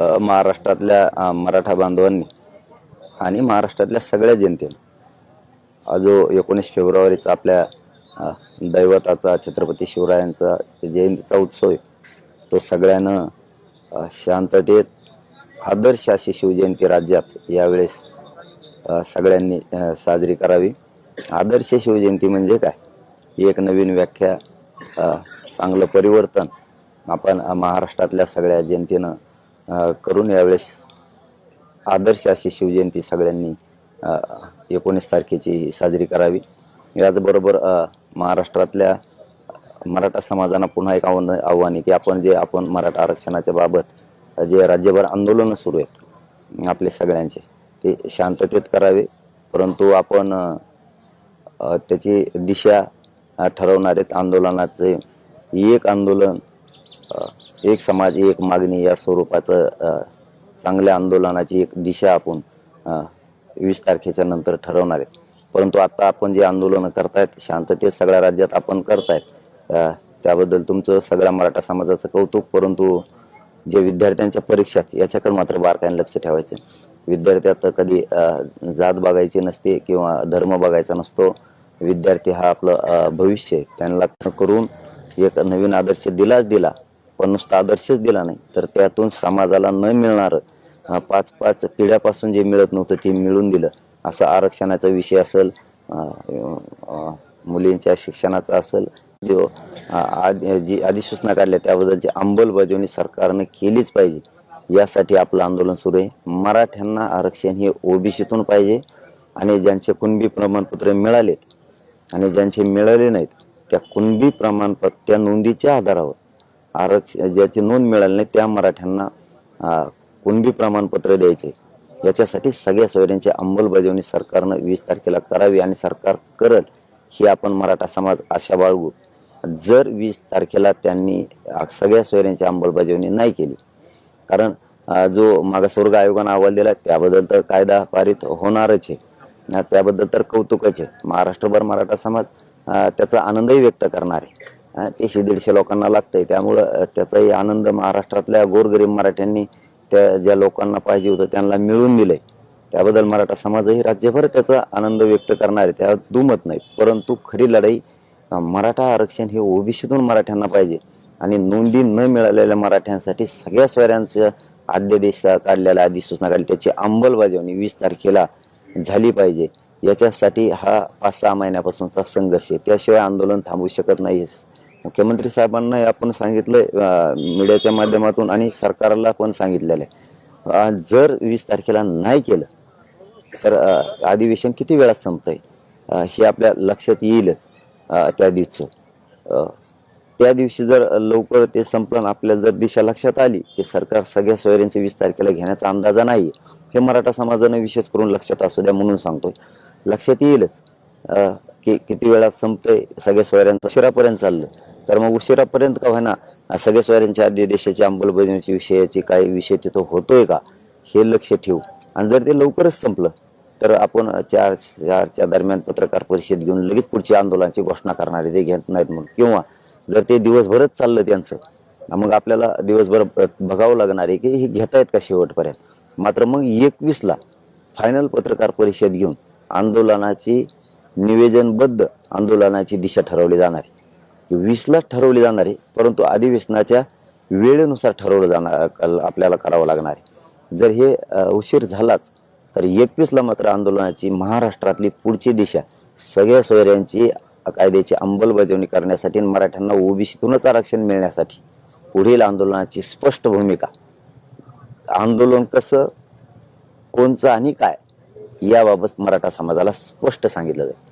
महाराष्ट्रातल्या मराठा बांधवांनी आणि महाराष्ट्रातल्या सगळ्या जनतेनं. जो एकोणीस फेब्रुवारीचा आपल्या दैवताचा छत्रपती शिवरायांचा जयंतीचा उत्सव आहे तो सगळ्यानं शांततेत आदर्श अशी शिवजयंती राज्यात यावेळेस सगळ्यांनी साजरी करावी. आदर्श शिवजयंती म्हणजे काय? एक नवीन व्याख्या चांगलं परिवर्तन. आपण महाराष्ट्रातल्या सगळ्या जनतेनं करून यावेळेस आदर्श अशी शिवजयंती सगळ्यांनी एकोणीस तारखेची साजरी करावी. याचबरोबर महाराष्ट्रातल्या मराठा समाजानं पुन्हा एक आव्हान आव्हान आहे की आपण जे आपण मराठा आरक्षणाच्या बाबत जे राज्यभर आंदोलनं सुरू आहेत आपले सगळ्यांचे ते शांततेत करावे. परंतु आपण त्याची दिशा ठरवणारे ठरवणार आहेत. आंदोलनाचे एक आंदोलन एक समाज एक मागणी या स्वरूपाचं चांगल्या आंदोलनाची एक दिशा आपण वीस तारखेच्या नंतर ठरवणार आहेत. परंतु आता आपण जे आंदोलनं करतायत शांततेत सगळ्या राज्यात आपण करतायत त्याबद्दल तुमचं सगळ्या मराठा समाजाचं कौतुक परंतु जे विद्यार्थ्यांच्या परीक्षा याच्याकडे मात्र बारकाईने लक्ष ठेवायचं विद्यार्थ्यात कधी जात बघायची नसते किंवा धर्म बघायचा नसतो विद्यार्थी हा आपलं भविष्य आहे. त्यांना करून एक नवीन आदर्श दिलाच दिला. पण नुसता आदर्शच दिला नाही. तर त्यातून समाजाला न मिळणारं पाच पाच पिढ्यापासून जे मिळत नव्हतं ते मिळून दिलं. असं आरक्षणाचा विषय असेल मुलींच्या शिक्षणाचा असेल जो आधी आद- जी अधिसूचना काढल्या त्याबद्दलची अंमलबजावणी सरकारनं केलीच पाहिजे यासाठी आपलं आंदोलन सुरू आहे. मराठ्यांना आरक्षण हे ओबीसीतून पाहिजे आणि ज्यांचे कुणबी प्रमाणपत्र मिळालेत आणि ज्यांचे मिळाले नाहीत त्या कुणबी प्रमाणपत्र त्या नोंदीच्या आधारावर आरक्षण ज्याची नोंद मिळाली नाही त्या मराठ्यांना कुणबी प्रमाणपत्र द्यायचे. याच्यासाठी सगळ्या सोयऱ्यांची अंमलबजावणी सरकारनं वीस तारखेला करावी आणि सरकार करल ही आपण मराठा समाज आशा बाळगू. जर वीस तारखेला त्यांनी सगळ्या सोयऱ्यांची अंमलबजावणी नाही केली कारण जो मागासवर्ग आयोगानं अहवाल दिला त्याबद्दल तर कायदा पारित होणारच आहे. त्याबद्दल तर कौतुकच आहे. महाराष्ट्रभर मराठा समाज त्याचा आनंदही व्यक्त करणार आहे. तेशे दीडशे लोकांना लागतंय. त्यामुळं त्याचाही आनंद महाराष्ट्रातल्या गोरगरीब मराठ्यांनी त्या ज्या लोकांना पाहिजे होतं त्यांना मिळवून दिलंय. त्याबद्दल मराठा समाजही राज्यभर त्याचा आनंद व्यक्त करणार आहे. त्यात दुमत नाही. परंतु खरी लढाई मराठा आरक्षण हे ओबीसीतून मराठ्यांना पाहिजे. आणि नोंदी न मिळालेल्या मराठ्यांसाठी सगळ्या स्वऱ्यांचं आद्यदेश काढलेला अधिसूचना काढली. त्याची अंमलबजावणी वीस तारखेला झाली पाहिजे. याच्यासाठी हा पाच सहा महिन्यापासूनचा संघर्ष आहे. त्याशिवाय आंदोलन थांबू शकत नाही. मुख्यमंत्री साहेबांना आपण सांगितलंय मीडियाच्या माध्यमातून आणि सरकारला पण सांगितलेलं आहे. जर वीस तारखेला नाही केलं तर अधिवेशन किती वेळात संपतंय? हे आपल्या लक्षात येईलच त्या दिवशी. त्या दिवशी जर लवकर ते संपलं आपल्या आपल्याला जर दिशा लक्षात आली की सरकार सगळ्या सोयऱ्यांचे वीस तारखेला घेण्याचा अंदाजा नाही हे मराठा समाजानं विशेष करून लक्षात असू द्या म्हणून सांगतोय. लक्षात येईलच की किती वेळात संपतंय सगळ्या सोयऱ्यांचं शिरापर्यंत चाललं. तर मग उशिरापर्यंत का होईना सगळ्या सोयऱ्यांच्या आद्य देशाच्या अंमलबजावणीची विषयाची काही विषय तिथं होतोय का हे लक्ष ठेवू. आणि जर ते लवकरच संपलं तर आपण चार चारच्या दरम्यान पत्रकार परिषद घेऊन लगेच पुढच्या आंदोलनाची घोषणा करणार ते घेत नाहीत म्हणून. किंवा जर ते दिवसभरच चाललं त्यांचं मग आपल्याला दिवसभर बघावं लागणार आहे की हे घेतायत का शेवटपर्यंत. मात्र मग एकवीसला फायनल पत्रकार परिषद घेऊन आंदोलनाची निवेदनबद्ध आंदोलनाची दिशा ठरवली जाणार आहे. वीसला ठरवली जाणार आहे परंतु अधिवेशनाच्या वेळेनुसार ठरवलं जाणार कल- आपल्याला करावं लागणार आहे. जर हे उशीर झालाच तर एकवीसला मात्र आंदोलनाची महाराष्ट्रातली पुढची दिशा सगळ्या सोयऱ्यांची कायद्याची अंमलबजावणी करण्यासाठी आणि मराठ्यांना ओबीसीतूनच आरक्षण मिळण्यासाठी पुढील आंदोलनाची स्पष्ट भूमिका. आंदोलन कसं कोणचं आणि काय याबाबत मराठा समाजाला स्पष्ट सांगितलं जाईल.